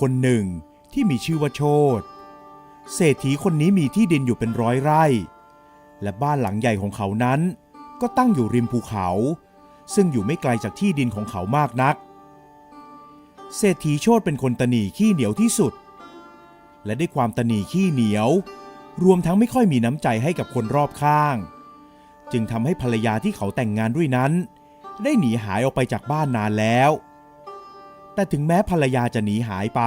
คนหนึ่งที่มีชื่อว่าโชตเศรษฐีคนนี้มีที่ดินอยู่เป็นร้อยไร่ และบ้านหลังใหญ่ของเขานั้น ก็ตั้งอยู่ริมภูเขา ซึ่งอยู่ไม่ไกลจากที่ดินของเขามากนัก เศรษฐีโชตเป็นคนตนีขี้เหนียวที่สุด และด้วยความตนีขี้เหนียว รวมทั้งไม่ค่อยมีน้ำใจให้กับคนรอบข้าง จึงทำให้ภรรยาที่เขาแต่งงานด้วยนั้น ได้หนีหายออกไปจากบ้านนานแล้ว แต่ถึงแม้ภรรยาจะหนีหายไป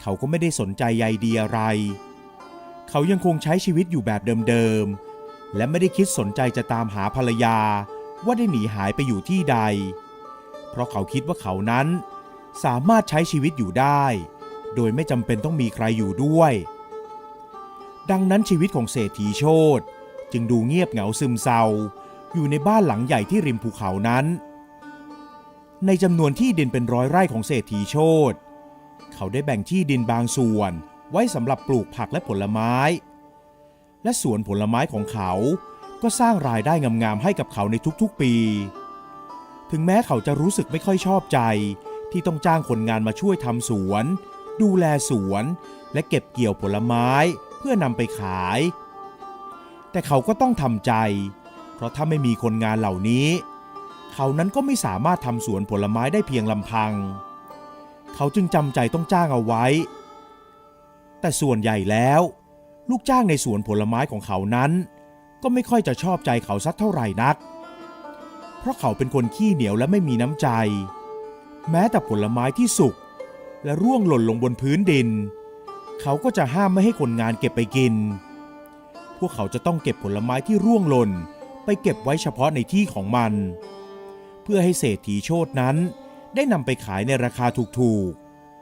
เขาก็ไม่ได้สนใจใยดีอะไร เขายังคงใช้ชีวิตอยู่แบบเดิมๆ และไม่ได้คิดสนใจจะตามหาภรรยาว่าได้หนีหายไปอยู่ที่ใด เพราะเขาคิดว่าเขานั้นสามารถใช้ชีวิตอยู่ได้ โดยไม่จำเป็นต้องมีใครอยู่ด้วย ดังนั้นชีวิตของเศรษฐีโชตจึงดูเงียบเหงาซึมเศร้า อยู่ในบ้านหลังใหญ่ที่ริมภูเขานั้น ในจำนวนที่ดินเป็นร้อยไร่ของเศรษฐีโชตเขาได้แบ่งที่ดินบางส่วนไว้สำหรับปลูกผักและผลไม้ และสวนผลไม้ของเขาก็สร้างรายได้งามๆให้กับเขาในทุกๆปี ถึงแม้เขาจะรู้สึกไม่ค่อยชอบใจ ที่ต้องจ้างคนงานมาช่วยทำสวน ดูแลสวน และเก็บเกี่ยวผลไม้เพื่อนำไปขาย แต่เขาก็ต้องทำใจ เพราะถ้าไม่มีคนงานเหล่านี้เขานั้นก็ไม่สามารถทำสวนผลไม้ได้เพียงลำพัง เขาจึงจำใจต้องจ้างเอาไว้ แต่ส่วนใหญ่แล้ว ลูกจ้างในสวนผลไม้ของเขานั้น ก็ไม่ค่อยจะชอบใจเขาสักเท่าไหร่นัก เพราะเขาเป็นคนขี้เหนียวและไม่มีน้ำใจ แม้แต่ผลไม้ที่สุกและร่วงหล่นลงบนพื้นดิน เขาก็จะห้ามไม่ให้คนงานเก็บไปกิน พวกเขาจะต้องเก็บผลไม้ที่ร่วงหล่นไปเก็บไว้เฉพาะในที่ของมันเพื่อให้เศรษฐีโชตนั้น ได้นำไปขายในราคาถูก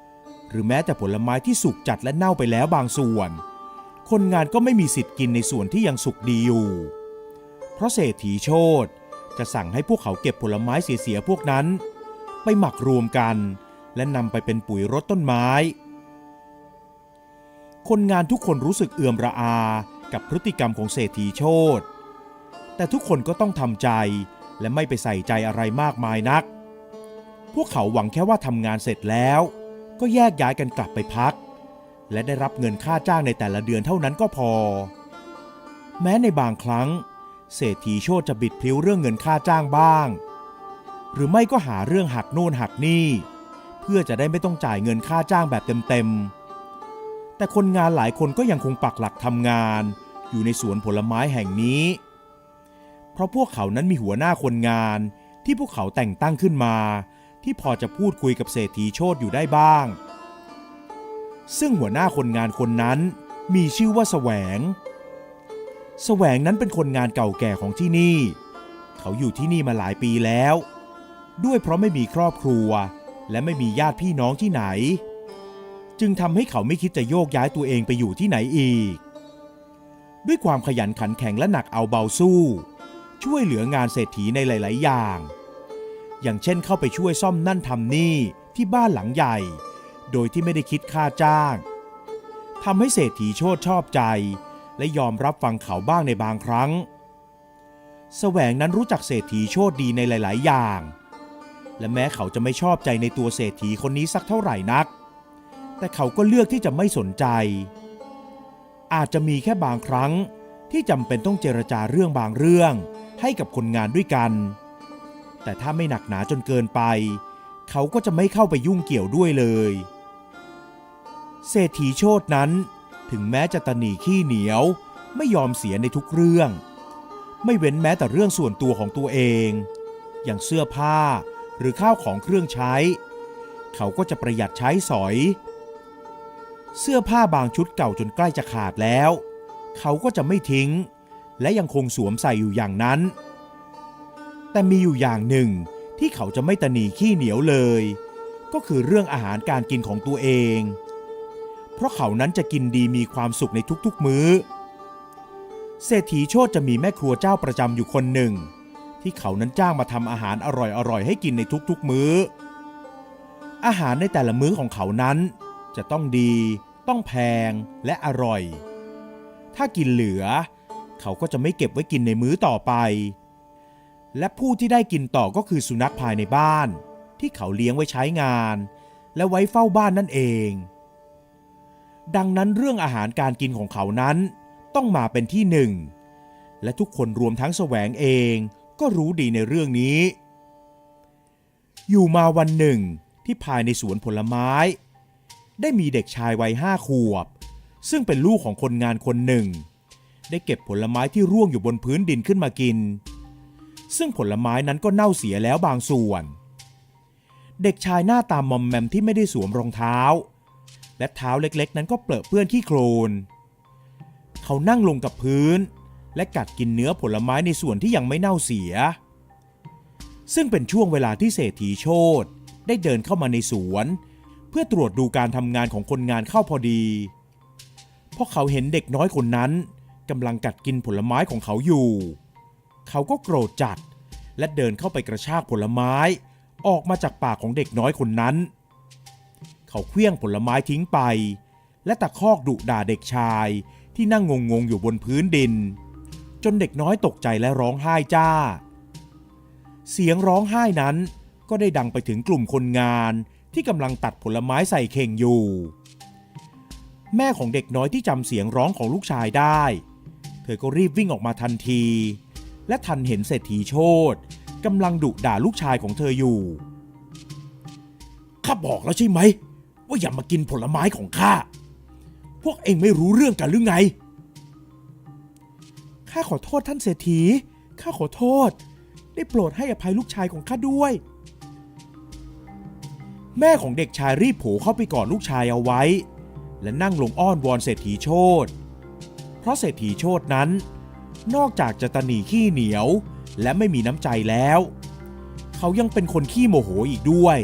ๆ หรือแม้แต่ผลไม้ที่สุกจัดและเน่าไปแล้วบางส่วน คนงานก็ไม่มีสิทธิ์กินในส่วนที่ยังสุกดีอยู่ เพราะเศรษฐีโชตจะสั่งให้พวกเขาเก็บผลไม้เสียๆพวกนั้น ไปหมักรวมกัน และนำไปเป็นปุ๋ยรดต้นไม้ คนงานทุกคนรู้สึกเอื่อมระอากับพฤติกรรมของเศรษฐีโชตแต่ทุกคนก็ต้องทำใจ และไม่ไปใส่ใจอะไรมากมายนัก พวกเขาหวังแค่ว่าทำงานเสร็จแล้ว ก็แยกย้ายกันกลับไปพัก และได้รับเงินค่าจ้างในแต่ละเดือนเท่านั้นก็พอ แม้ในบางครั้ง เศรษฐีโชตจะบิดพลิ้วเรื่องเงินค่าจ้างบ้าง หรือไม่ก็หาเรื่องหักโน่นหักนี่ เพื่อจะได้ไม่ต้องจ่ายเงินค่าจ้างแบบเต็มๆแต่คนงานหลายคนก็ยังคงปักหลักทำงาน อยู่ในสวนผลไม้แห่งนี้ เพราะพวกเขานั้นมีหัวหน้าคนงาน ที่พวกเขาแต่งตั้งขึ้นมา ที่พอจะพูดคุยกับเศรษฐีโชตอยู่ได้บ้าง ซึ่งหัวหน้าคนงานคนนั้นมีชื่อว่าแสวงแสวงนั้นเป็นคนงานเก่าแก่ของที่นี่ เขาอยู่ที่นี่มาหลายปีแล้ว ด้วยเพราะไม่มีครอบครัว และไม่มีญาติพี่น้องที่ไหน จึงทำให้เขาไม่คิดจะโยกย้ายตัวเองไปอยู่ที่ไหนอีก ด้วยความขยันขันแข็งและหนักเอาเบาสู้ ช่วยเหลืองานเศรษฐีในหลาย ๆ อย่าง อย่างเช่นเข้าไปช่วยซ่อมนั่นทำนี่ที่บ้านหลังใหญ่ โดยที่ไม่ได้คิดค่าจ้างทำให้เศรษฐีโชดชอบใจ และยอมรับฟังเขาบ้างในบางครั้ง แสวงนั้นรู้จักเศรษฐีโชดดีในหลาย ๆ อย่าง และแม้เขาจะไม่ชอบใจในตัวเศรษฐีคนนี้สักเท่าไหร่นัก แต่เขาก็เลือกที่จะไม่สนใจ อาจจะมีแค่บางครั้งที่จำเป็นต้องเจรจาเรื่องบางเรื่อง ให้กับคนงานด้วยกัน แต่ถ้าไม่หนักหนาจนเกินไป เขาก็จะไม่เข้าไปยุ่งเกี่ยวด้วยเลย เศรษฐีโชตนั้น ถึงแม้จะตนีขี้เหนียวไม่ยอมเสียในทุกเรื่อง ไม่เว้นแม้แต่เรื่องส่วนตัวของตัวเอง อย่างเสื้อผ้าหรือข้าวของเครื่องใช้ เขาก็จะประหยัดใช้สอย เสื้อผ้าบางชุดเก่าจนใกล้จะขาดแล้ว เขาก็จะไม่ทิ้ง และยังคงสวมใส่อยู่อย่างนั้น แต่มีอยู่อย่างหนึ่งที่เขาจะไม่ตะหนีขี้เหนียวเลย ก็คือเรื่องอาหารการกินของตัวเอง เพราะเขานั้นจะกินดีมีความสุขในทุกๆมื้อ เศรษฐีโชตจะมีแม่ครัวเจ้าประจำอยู่คนหนึ่ง ที่เขานั้นจ้างมาทำอาหารอร่อยๆให้กินในทุกๆมื้อ อาหารในแต่ละมื้อของเขานั้นจะต้องดี ต้องแพงและอร่อย ถ้ากินเหลือ เขาก็จะไม่เก็บไว้กินในมื้อต่อไป และผู้ที่ได้กินต่อก็คือสุนัขภายในบ้าน ที่เขาเลี้ยงไว้ใช้งาน และไว้เฝ้าบ้านนั่นเอง ดังนั้นเรื่องอาหารการกินของเขานั้นต้องมาเป็นที่หนึ่ง และทุกคนรวมทั้งแสวงเองก็รู้ดีในเรื่องนี้ อยู่มาวันหนึ่งที่ภายในสวนผลไม้ ได้มีเด็กชายวัยห้าขวบ ซึ่งเป็นลูกของคนงานคนหนึ่ง ได้เก็บผลไม้ที่ร่วงอยู่บนพื้นดินขึ้นมากิน ซึ่งผลไม้นั้นก็เน่าเสียแล้วบางส่วน เด็กชายหน้าตามมอมแมมที่ไม่ได้สวมรองเท้า และเท้าเล็กๆ นั้นก็เปรอะเปื้อนขี้โคลน เขานั่งลงกับพื้น และกัดกินเนื้อผลไม้ในส่วนที่ยังไม่เน่าเสีย ซึ่งเป็นช่วงเวลาที่เศรษฐีโชตได้เดินเข้ามาในสวน เพื่อตรวจดูการทำงานของคนงานเข้าพอดีเพราะเขาเห็นเด็กน้อยคนนั้น กำลังกัดกินผลไม้ของเขาอยู่ เขาก็โกรธจัด และเดินเข้าไปกระชากผลไม้ ออกมาจากปากของเด็กน้อยคนนั้น เขาเคลี้ยงผลไม้ทิ้งไป และตะคอกดุด่าเด็กชายที่นั่งงงๆอยู่บนพื้นดิน จนเด็กน้อยตกใจและร้องไห้จ้า เสียงร้องไห้นั้นก็ได้ดังไปถึงกลุ่มคนงานที่กำลังตัดผลไม้ใส่เข่งอยู่ แม่ของเด็กน้อยที่จำเสียงร้องของลูกชายได้ ธอก็รีบวิ่งออกมาทันที และทันเห็นเศรษฐีโชตกำลังดุด่าลูกชายของเธออยู่ ข้าบอกแล้วใช่ไหม ว่าอย่ามากินผลไม้ของข้า พวกเองไม่รู้เรื่องกันหรือไง ข้าขอโทษท่านเศรษฐี ข้าขอโทษ ได้โปรดให้อภัยลูกชายของข้าด้วย แม่ของเด็กชายรีบโผล่เข้าไปกอดลูกชายเอาไว้ และนั่งลงอ้อนวอนเศรษฐีโชต ราะเศรษฐีโชตนั้น นอกจากจะตนีขี้เหนียว และไม่มีน้ำใจแล้ว เขายังเป็นคนขี้โมโหอีกด้วย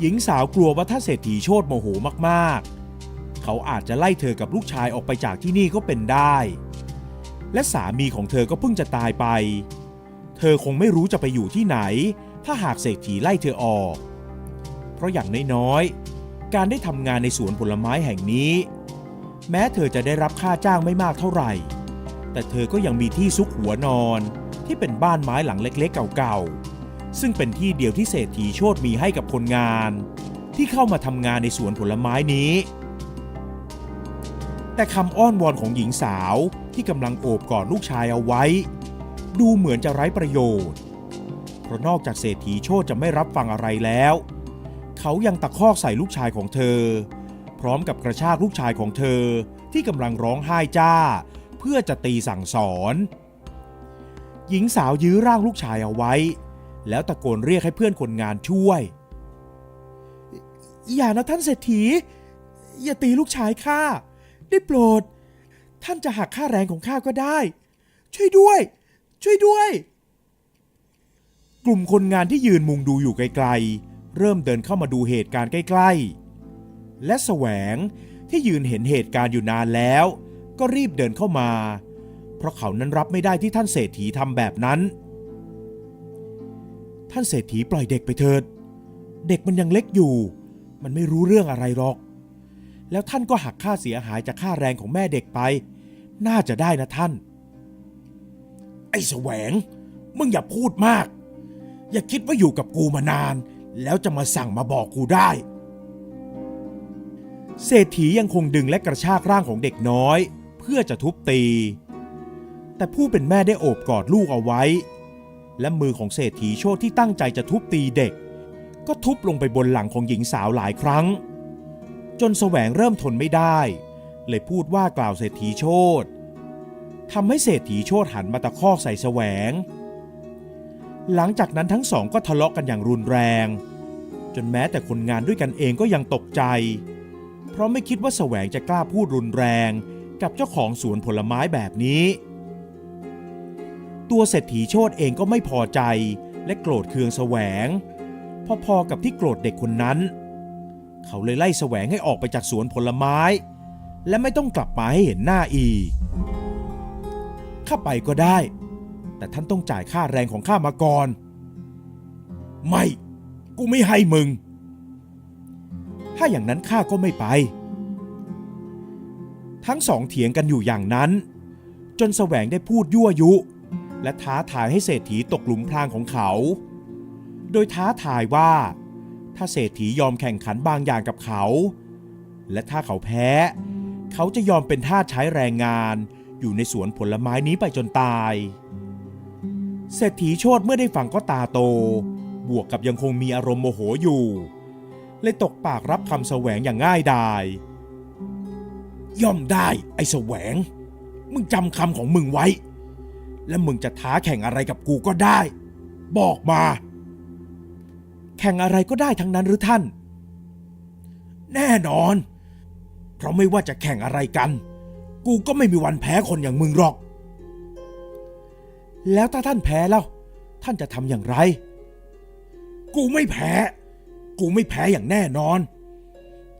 หญิงสาวกลัวว่าถ้าเศรษฐีโชตโมโหมากๆ เขาอาจจะไล่เธอกับลูกชายออกไปจากที่นี่ก็เป็นได้ และสามีของเธอก็เพิ่งจะตายไป เธอคงไม่รู้จะไปอยู่ที่ไหน ถ้าหากเศรษฐีไล่เธอออก เพราะอย่างน้อยๆการได้ทำงานในสวนผลไม้แห่งนี้ แม้เธอจะได้รับค่าจ้างไม่มากเท่าไหร่ แต่เธอก็ยังมีที่ซุกหัวนอนที่เป็นบ้านไม้หลังเล็กๆเก่าๆ ซึ่งเป็นที่เดียวที่เศรษฐีโชตมีให้กับคนงาน ที่เข้ามาทำงานในสวนผลไม้นี้ แต่คำอ้อนวอนของหญิงสาวที่กำลังโอบกอดลูกชายเอาไว้ ดูเหมือนจะไร้ประโยชน์ เพราะนอกจากเศรษฐีโชตจะไม่รับฟังอะไรแล้ว เขายังตะคอกใส่ลูกชายของเธอ ร้อมกับกระชากลูกชายของเธอที่กำลังร้องไห้จ้า เพื่อจะตีสั่งสอน หญิงสาวยื้อร่างลูกชายเอาไว้ แล้วตะโกนเรียกให้เพื่อนคนงานช่วย อย่านะท่านเศรษฐี อย่าตีลูกชายข้าได้โปรด ท่านจะหักค่าแรงของข้าก็ได้ ช่วยด้วย ช่วยด้วย กลุ่มคนงานที่ยืนมุงดูอยู่ไกลๆ เริ่มเดินเข้ามาดูเหตุการณ์ใกล้ ๆ และแสวงที่ยืนเห็นเหตุการณ์อยู่นานแล้ว ก็รีบเดินเข้ามา เพราะเขานั้นรับไม่ได้ที่ท่านเศรษฐีทำแบบนั้น ท่านเศรษฐีปล่อยเด็กไปเถิด เด็กมันยังเล็กอยู่ มันไม่รู้เรื่องอะไรหรอก แล้วท่านก็หักค่าเสียหายจากค่าแรงของแม่เด็กไป น่าจะได้นะท่าน ไอ้แสวง มึงอย่าพูดมาก อย่าคิดว่าอยู่กับกูมานาน แล้วจะมาสั่งมาบอกกูได้ เศรษฐียังคงดึงและกระชากร่างของเด็กน้อย เพื่อจะทุบตี แต่ผู้เป็นแม่ได้โอบกอดลูกเอาไว้ และมือของเศรษฐีโชตที่ตั้งใจจะทุบตีเด็ก ก็ทุบลงไปบนหลังของหญิงสาวหลายครั้ง จนแสวงเริ่มทนไม่ได้ เลยพูดว่ากล่าวเศรษฐีโชตทำให้เศรษฐีโชตหันมาตะคอกใส่แสวง หลังจากนั้นทั้งสองก็ทะเลาะกันอย่างรุนแรง จนแม้แต่คนงานด้วยกันเองก็ยังตกใจ เพราะไม่คิดว่าแสวงจะกล้าพูดรุนแรงกับเจ้าของสวนผลไม้แบบนี้ ตัวเศรษฐีโชตเองก็ไม่พอใจและโกรธเคืองแสวง พอๆกับที่โกรธเด็กคนนั้น เขาเลยไล่แสวงให้ออกไปจากสวนผลไม้ และไม่ต้องกลับมาให้เห็นหน้าอีกข้าไปก็ได้ แต่ท่านต้องจ่ายค่าแรงของข้ามาก่อน ไม่ กูไม่ให้มึง ถ้าอย่างนั้นข้าก็ไม่ไป ทั้งสองเถียงกันอยู่อย่างนั้น จนแสวงได้พูดยั่วยุ และท้าทายให้เศรษฐีตกหลุมพรางของเขา โดยท้าทายว่า ถ้าเศรษฐียอมแข่งขันบางอย่างกับเขา และถ้าเขาแพ้ เขาจะยอมเป็นทาสใช้แรงงานอยู่ในสวนผลไม้นี้ไปจนตาย เศรษฐีโชดเมื่อได้ฟังก็ตาโต บวกกับยังคงมีอารมณ์โมโหอยู่ เลยตกปากรับคำแสวงอย่างง่ายดาย ย่อมได้ไอ้แสวง มึงจำคำของมึงไว้ และมึงจะท้าแข่งอะไรกับกูก็ได้ บอกมา แข่งอะไรก็ได้ทั้งนั้นหรือท่าน แน่นอน เพราะไม่ว่าจะแข่งอะไรกัน กูก็ไม่มีวันแพ้คนอย่างมึงหรอก แล้วถ้าท่านแพ้แล้ว ท่านจะทำอย่างไร กูไม่แพ้ กูไม่แพ้อย่างแน่นอน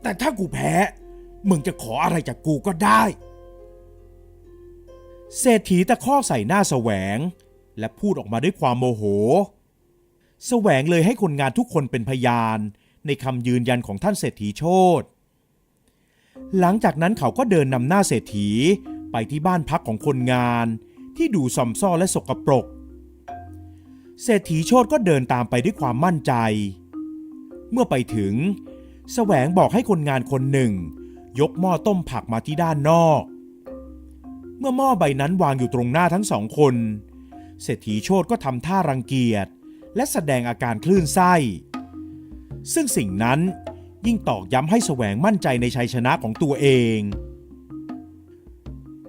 แต่ถ้ากูแพ้ มึงจะขออะไรจากกูก็ได้ เศรษฐีตะคอกใส่หน้าแสวง และพูดออกมาด้วยความโมโห แสวงเลยให้คนงานทุกคนเป็นพยานในคำยืนยันของท่านเศรษฐีโชตหลังจากนั้นเขาก็เดินนำหน้าเศรษฐีไปที่บ้านพักของคนงานที่ดูซอมซ่อและสกปรก เศรษฐีโชตก็เดินตามไปด้วยความมั่นใจ เมื่อไปถึงแสวงบอกให้คนงานคนหนึ่ง ยกหม้อต้มผักมาที่ด้านนอก เมื่อหม้อใบนั้นวางอยู่ตรงหน้าทั้งสองคน เศรษฐีโชตก็ทำท่ารังเกียจ และแสดงอาการคลื่นไส้ ซึ่งสิ่งนั้นยิ่งตอกย้ำให้แสวงมั่นใจในชัยชนะของตัวเอง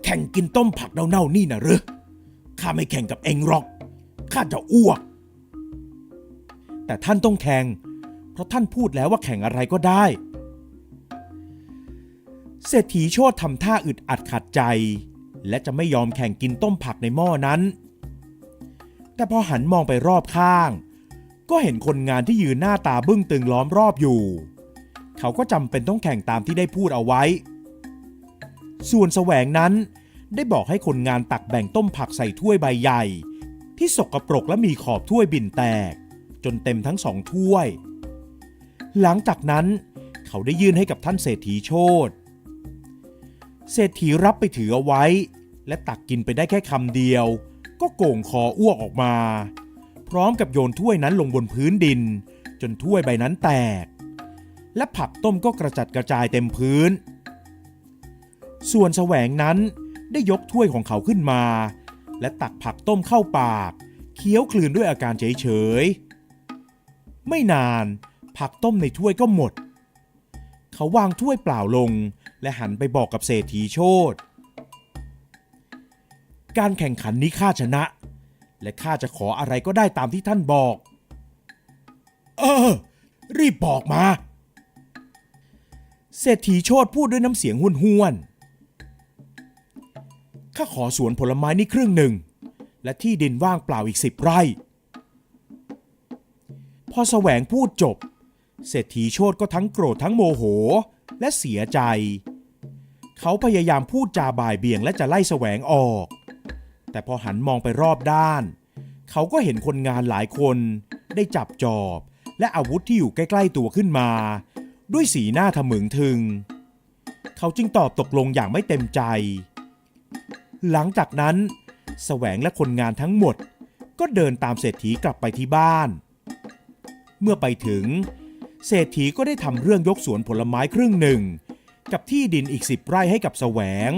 แข่งกินต้มผักเน่าๆนี่นะหรือข้าไม่แข่งกับเองหรอก ข้าจะอ้วก แต่ท่านต้องแข่ง เพราะท่านพูดแล้วว่าแข่งอะไรก็ได้ เศรษฐีโชตทำท่าอึดอัดขัดใจ และจะไม่ยอมแข่งกินต้มผักในหม้อนั้น แต่พอหันมองไปรอบข้าง ก็เห็นคนงานที่ยืนหน้าตาบึ้งตึงล้อมรอบอยู่ เขาก็จำเป็นต้องแข่งตามที่ได้พูดเอาไว้ ส่วนแสวงนั้นได้บอกให้คนงานตักแบ่งต้มผักใส่ถ้วยใบใหญ่ ที่สกปรกและมีขอบถ้วยบินแตก จนเต็มทั้งสองถ้วย หลังจากนั้นเขาได้ยื่นให้กับท่านเศรษฐีโชตเศรษฐีรับไปถือเอาไว้ และตักกินไปได้แค่คำเดียว ก็โก่งคออ้วกออกมา พร้อมกับโยนถ้วยนั้นลงบนพื้นดิน จนถ้วยใบนั้นแตก และผักต้มก็กระจัดกระจายเต็มพื้น ส่วนแสวงนั้นได้ยกถ้วยของเขาขึ้นมา และตักผักต้มเข้าปาก เคี้ยวคลืนด้วยอาการเฉยๆไม่นาน ผักต้มในถ้วยก็หมด เขาวางถ้วยเปล่าลง และหันไปบอกกับเศรษฐีโชตการแข่งขันนี้ข้าชนะ และข้าจะขออะไรก็ได้ตามที่ท่านบอก เออ รีบบอกมา เศรษฐีโชตพูดด้วยน้ำเสียงห้วนห้วนๆข้าขอสวนผลไม้นี่ครึ่งหนึ่ง และที่ดินว่างเปล่าอีกสิบไร่ พอแสวงพูดจบ เศรษฐีโชตก็ทั้งโกรธทั้งโมโหและเสียใจ เขาพยายามพูดจาบ่ายเบี่ยงและจะไล่แสวงออก แต่พอหันมองไปรอบด้าน เขาก็เห็นคนงานหลายคนได้จับจอบ และอาวุธที่อยู่ใกล้ ๆ ตัวขึ้นมา ด้วยสีหน้าทะมึงทึง เขาจึงตอบตกลงอย่างไม่เต็มใจ หลังจากนั้นแสวงและคนงานทั้งหมด ก็เดินตามเศรษฐีกลับไปที่บ้าน เมื่อไปถึง เศรษฐีก็ได้ทำเรื่องยกสวนผลไม้ครึ่งหนึ่ง กับที่ดินอีกสิบไร่ให้กับแสวง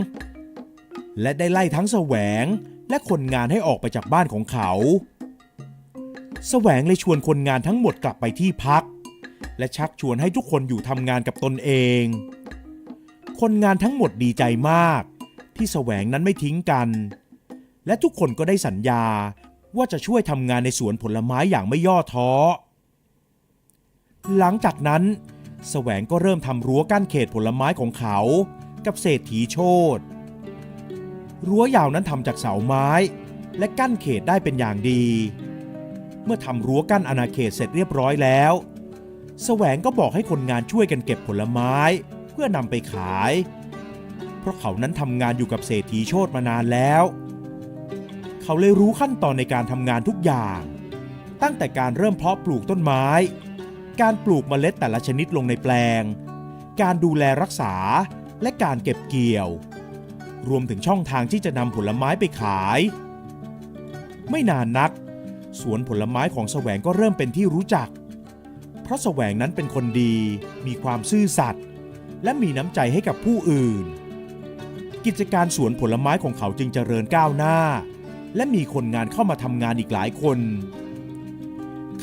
และได้ไล่ทั้งแสวงและคนงานให้ออกไปจากบ้านของเขาแสวงเลยชวนคนงานทั้งหมดกลับไปที่พัก และชักชวนให้ทุกคนอยู่ทำงานกับตนเอง คนงานทั้งหมดดีใจมาก ที่แสวงนั้นไม่ทิ้งกัน และทุกคนก็ได้สัญญาว่าจะช่วยทำงานในสวนผลไม้อย่างไม่ย่อท้อ หลังจากนั้นแสวงก็เริ่มทำรั้วกั้นเขตผลไม้ของเขา กับเศรษฐีโชตรั้วยาวนั้นทำจากเสาไม้ และกั้นเขตได้เป็นอย่างดี เมื่อทำรั้วกั้นอาณาเขตเสร็จเรียบร้อยแล้วแสวงก็บอกให้คนงานช่วยกันเก็บผลไม้เพื่อนำไปขาย เพราะเขานั้นทำงานอยู่กับเศรษฐีโชตมานานแล้ว เขาเลยรู้ขั้นตอนในการทำงานทุกอย่าง ตั้งแต่การเริ่มเพาะปลูกต้นไม้ การปลูกเมล็ดแต่ละชนิดลงในแปลง การดูแลรักษา และการเก็บเกี่ยว รวมถึงช่องทางที่จะนำผลไม้ไปขาย ไม่นานนัก สวนผลไม้ของแสวงก็เริ่มเป็นที่รู้จัก เพราะแสวงนั้นเป็นคนดี มีความซื่อสัตย์และมีน้ำใจให้กับผู้อื่น กิจการสวนผลไม้ของเขาจึงเจริญก้าวหน้า และมีคนงานเข้ามาทำงานอีกหลายคน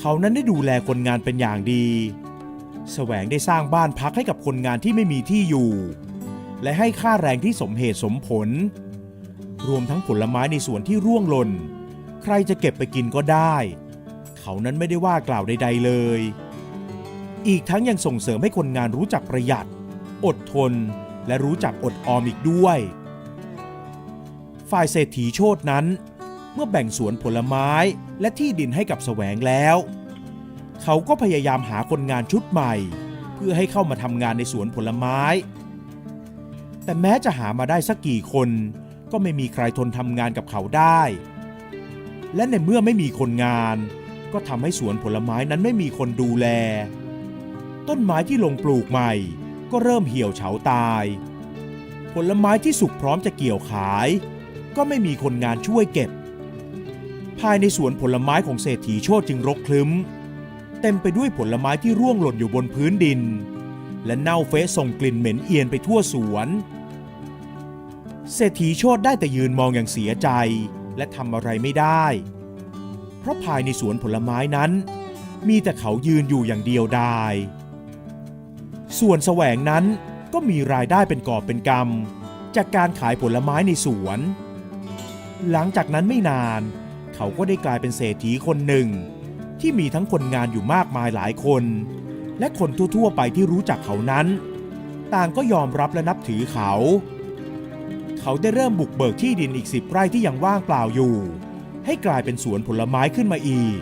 เขานั้นได้ดูแลคนงานเป็นอย่างดีแสวงได้สร้างบ้านพักให้กับคนงานที่ไม่มีที่อยู่ และให้ค่าแรงที่สมเหตุสมผล รวมทั้งผลไม้ในสวนที่ร่วงหล่น ใครจะเก็บไปกินก็ได้ เขานั้นไม่ได้ว่ากล่าวใด ๆเลย อีกทั้งยังส่งเสริมให้คนงานรู้จักประหยัด อดทน และรู้จักอดออมอีกด้วย ฝ่ายเศรษฐีโชตนั้น เมื่อแบ่งสวนผลไม้และที่ดินให้กับแสวงแล้ว เขาก็พยายามหาคนงานชุดใหม่ เพื่อให้เข้ามาทำงานในสวนผลไม้ แต่แม้จะหามาได้สักกี่คน ก็ไม่มีใครทนทำงานกับเขาได้ และในเมื่อไม่มีคนงาน ก็ทำให้สวนผลไม้นั้นไม่มีคนดูแล ต้นไม้ที่ลงปลูกใหม่ ก็เริ่มเหี่ยวเฉาตาย ผลไม้ที่สุกพร้อมจะเกี่ยวขาย ก็ไม่มีคนงานช่วยเก็บ ภายในสวนผลไม้ของเศรษฐีโชติจึงรกคลึ้ม เต็มไปด้วยผลไม้ที่ร่วงหล่นอยู่บนพื้นดิน และเน่าเฟะส่งกลิ่นเหม็นเอียนไปทั่วสวน เศรษฐีโชติได้แต่ยืนมองอย่างเสียใจและทำอะไรไม่ได้ เพราะภายในสวนผลไม้นั้น มีแต่เขายืนอยู่อย่างเดียวดายส่วนแสวงนั้นก็มีรายได้เป็นกอบเป็นกำจากการขายผลไม้ในสวน หลังจากนั้นไม่นาน เขาก็ได้กลายเป็นเศรษฐีคนหนึ่ง ที่มีทั้งคนงานอยู่มากมายหลายคน และคนทั่วๆไปที่รู้จักเขานั้น ต่างก็ยอมรับและนับถือเขา เขาได้เริ่มบุกเบิกที่ดินอีกสิบไร่ที่ยังว่างเปล่าอยู่ ให้กลายเป็นสวนผลไม้ขึ้นมาอีก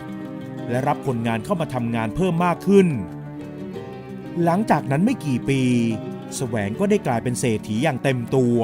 และรับคนงานเข้ามาทำงานเพิ่มมากขึ้น หลังจากนั้นไม่กี่ปี แสวงก็ได้กลายเป็นเศรษฐีอย่างเต็มตัว